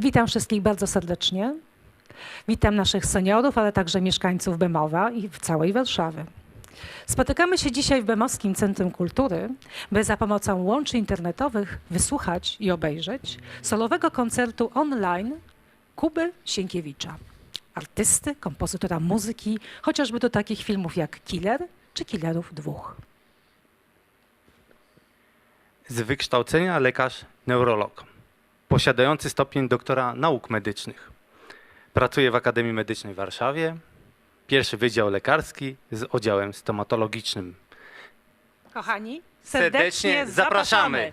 Witam wszystkich bardzo serdecznie. Witam naszych seniorów, ale także mieszkańców Bemowa i w całej Warszawy. Spotykamy się dzisiaj w Bemowskim Centrum Kultury, by za pomocą łączy internetowych wysłuchać i obejrzeć solowego koncertu online Kuby Sienkiewicza, artysty, kompozytora muzyki, chociażby do takich filmów jak Killer czy Killerów dwóch. Z wykształcenia lekarz neurolog, posiadający stopień doktora nauk medycznych. Pracuje w Akademii Medycznej w Warszawie, pierwszy wydział lekarski z oddziałem stomatologicznym. Kochani, Serdecznie zapraszamy.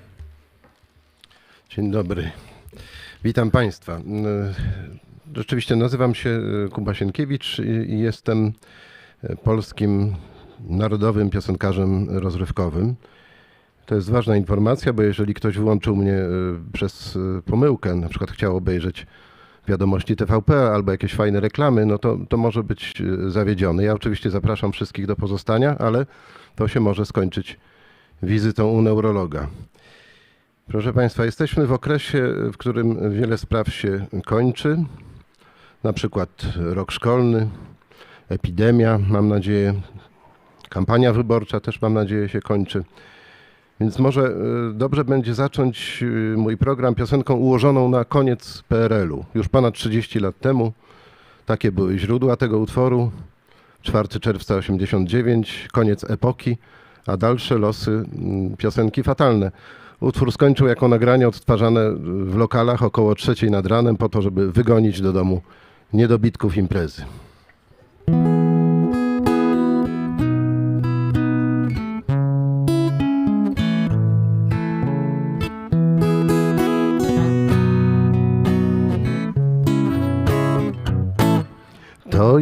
Dzień dobry. Witam Państwa. Rzeczywiście nazywam się e, Kuba Sienkiewicz i i jestem e, polskim narodowym piosenkarzem rozrywkowym. To jest ważna informacja, bo jeżeli ktoś wyłączył mnie e, przez e, pomyłkę, na przykład chciał obejrzeć wiadomości TVP albo jakieś fajne reklamy, no to, to może być e, zawiedziony. Ja oczywiście zapraszam wszystkich do pozostania, ale to się może skończyć wizytą u neurologa. Proszę Państwa, jesteśmy w okresie, w którym wiele spraw się kończy, na przykład rok szkolny, epidemia, mam nadzieję, kampania wyborcza też mam nadzieję się kończy. Więc może e, dobrze będzie zacząć e, mój program piosenką ułożoną na koniec PRL-u. Już ponad 30 lat temu takie były źródła tego utworu. 4 czerwca 89, koniec epoki, a dalsze losy mm, piosenki fatalne. Utwór skończył jako nagranie odtwarzane w lokalach około trzeciej nad ranem po to, żeby wygonić do domu niedobitków imprezy.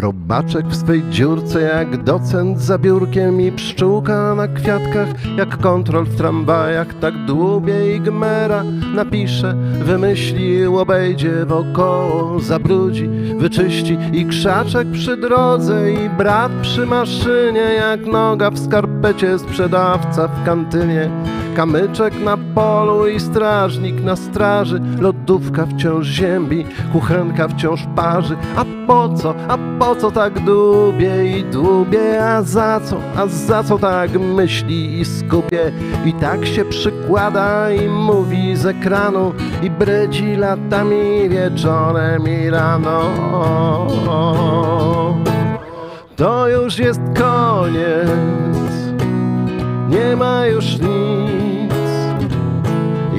Robaczek w swej dziurce jak docent za biurkiem i pszczółka na kwiatkach jak kontrol w tramwajach tak dłubie i gmera napisze, wymyśli, obejdzie wokoło, zabrudzi, wyczyści i krzaczek przy drodze i brat przy maszynie jak noga w skarpecie sprzedawca w kantynie kamyczek na polu i strażnik na straży. Lodówka wciąż ziębi, kuchenka wciąż parzy. A po co, a po co tak dłubie i dłubie, a za co, a za co tak myśli i skupie? I tak się przykłada i mówi z ekranu i brydzi latami wieczorem i rano. To już jest koniec, nie ma już nic,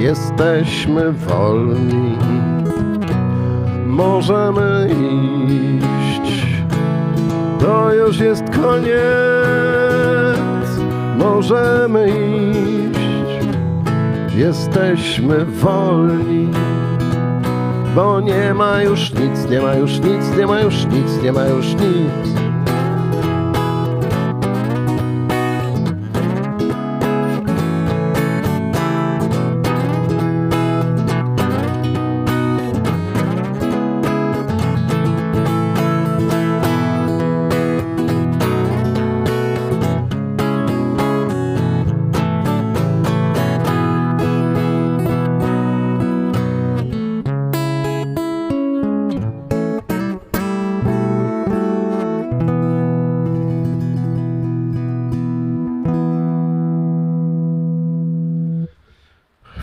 jesteśmy wolni możemy iść. To już jest koniec, możemy iść. Jesteśmy wolni, bo nie ma już nic, nie ma już nic, nie ma już nic, nie ma już nic.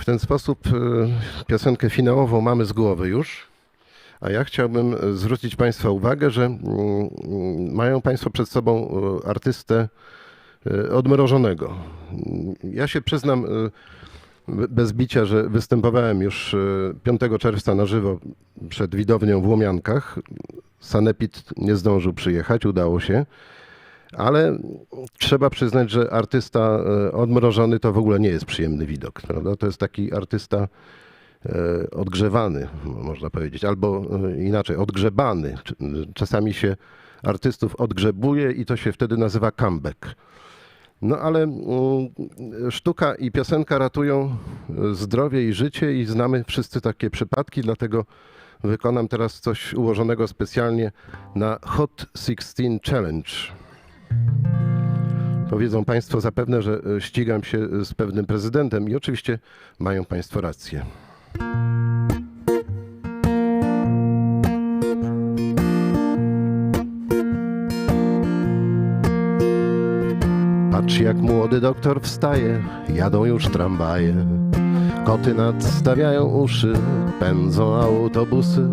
Ten sposób e, piosenkę finałową mamy z głowy już. A ja chciałbym zwrócić Państwa uwagę, że mm, mm, mają Państwo przed sobą e, artystę e, odmrożonego. Ja się przyznam be- bez bicia, że występowałem już e, 5 czerwca na żywo przed widownią w Łomiankach. Sanepid nie zdążył przyjechać, udało się. Ale trzeba przyznać, że artysta e, odmrożony to w ogóle nie jest przyjemny widok. Prawda? To jest taki artysta e, odgrzewany, można powiedzieć, albo e, inaczej, odgrzebany. Czasami się artystów odgrzebuje i to się wtedy nazywa comeback. No ale mm, sztuka i piosenka ratują zdrowie i życie i znamy wszyscy takie przypadki, dlatego wykonam teraz coś ułożonego specjalnie na Hot 16 Challenge. Powiedzą Państwo zapewne, że e, ścigam się e, z pewnym prezydentem i oczywiście mają Państwo rację. Patrz jak młody doktor wstaje, jadą już tramwaje. Koty nadstawiają uszy, pędzą autobusy.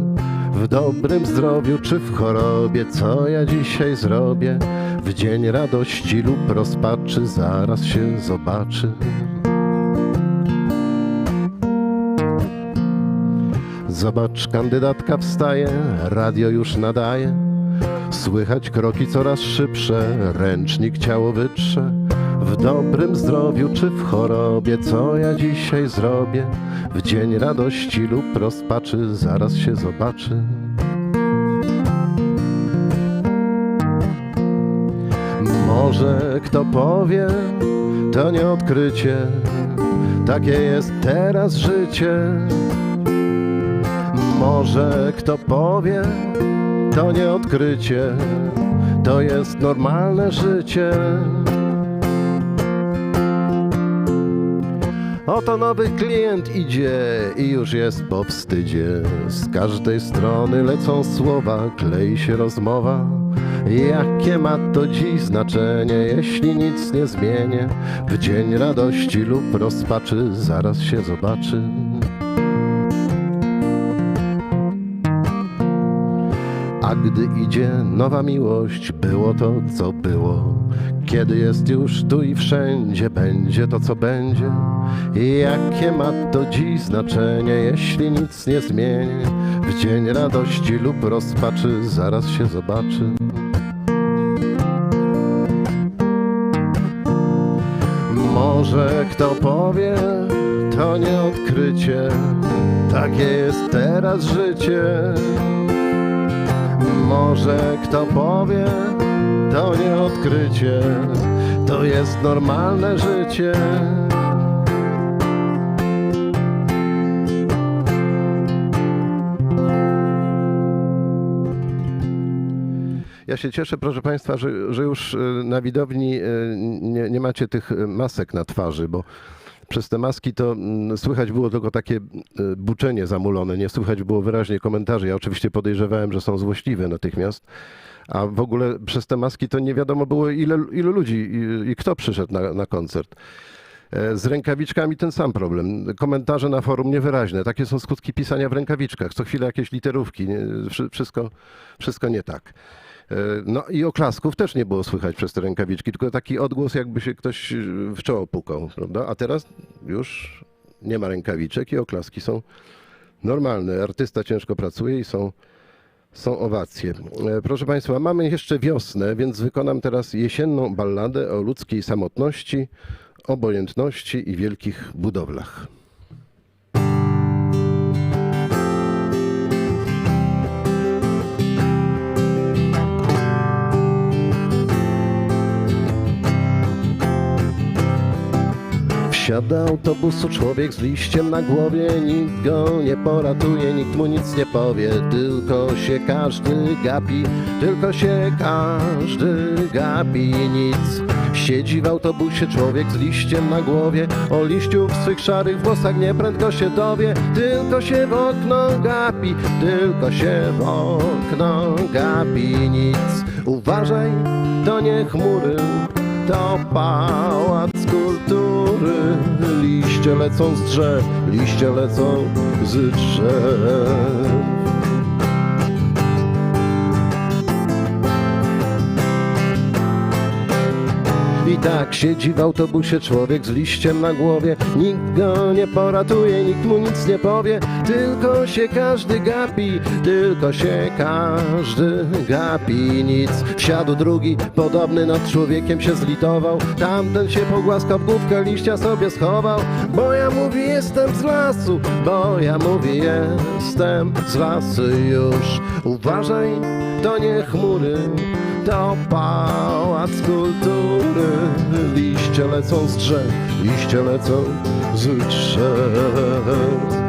W dobrym zdrowiu czy w chorobie, co ja dzisiaj zrobię? W dzień radości lub rozpaczy, zaraz się zobaczy. Zobacz, kandydatka wstaje, radio już nadaje. Słychać kroki coraz szybsze, ręcznik ciało wytrze. W dobrym zdrowiu czy w chorobie, co ja dzisiaj zrobię? W dzień radości lub rozpaczy, zaraz się zobaczy. Może kto powie, to nie odkrycie, takie jest teraz życie. Może kto powie, to nie odkrycie, to jest normalne życie. Oto nowy klient idzie i już jest po wstydzie. Z każdej strony lecą słowa, klei się rozmowa. Jakie ma to dziś znaczenie, jeśli nic nie zmienię? W dzień radości lub rozpaczy zaraz się zobaczy. A gdy idzie nowa miłość, było to, co było. Kiedy jest już tu i wszędzie, będzie to, co będzie. Jakie ma to dziś znaczenie, jeśli nic nie zmieni? W dzień radości lub rozpaczy zaraz się zobaczy. Może kto powie, to nie odkrycie, takie jest teraz życie. Może kto powie, to nie odkrycie, to jest normalne życie. Ja się cieszę, proszę Państwa, że, że już e, na widowni e, nie, nie macie tych e, masek na twarzy, bo przez te maski to mm, słychać było tylko takie buczenie zamulone, nie słychać było wyraźnie komentarzy. Ja oczywiście podejrzewałem, że są złośliwe natychmiast, a w ogóle przez te maski to nie wiadomo było ile, ilu ludzi i, i kto przyszedł na, na koncert. Z rękawiczkami ten sam problem. Komentarze na forum niewyraźne. Takie są skutki pisania w rękawiczkach. Co chwilę jakieś literówki. Wszystko, wszystko nie tak. E, No i oklasków też nie było słychać przez te rękawiczki, tylko taki odgłos, jakby się ktoś e, w czoło pukał, prawda? A teraz już nie ma rękawiczek i oklaski są normalne. Artysta ciężko pracuje i są, są owacje. E, Proszę Państwa, mamy jeszcze wiosnę, więc wykonam teraz jesienną balladę o ludzkiej samotności, obojętności i wielkich budowlach. Wsiada autobusu człowiek z liściem na głowie, nikt go nie poratuje, nikt mu nic nie powie, tylko się każdy gapi, tylko się każdy gapi, nic. Siedzi w autobusie człowiek z liściem na głowie, o liściu w swych szarych włosach nieprędko się dowie, tylko się w okno gapi, tylko się w okno gapi, nic. Uważaj, to nie chmury, to pałac kultury. Liście lecą z drzew, liście lecą z drzew. I tak siedzi w autobusie człowiek z liściem na głowie. Nikt go nie poratuje, nikt mu nic nie powie. Tylko się każdy gapi, tylko się każdy gapi. Nic, wsiadł drugi, podobny nad człowiekiem się zlitował. Tamten się pogłaskał główkę, liścia sobie schował. Bo ja mówi jestem z lasu, bo ja mówi jestem z lasu już. Uważaj, to nie chmury, to pałac kultury Liście lecą z drzew, liście lecą z drzew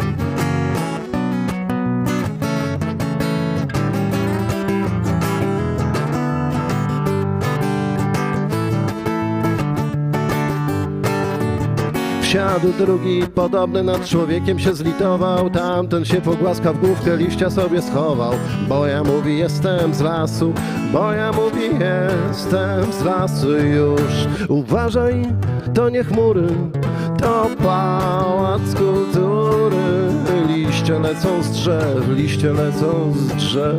Wsiadł drugi, podobny nad człowiekiem się zlitował. Tamten się pogłaskał w główkę, liścia sobie schował. Bo ja mówi jestem z lasu, bo ja mówi jestem z lasu już. Uważaj, to nie chmury, to pałac kultury. Liście lecą z drzew, liście lecą z drzew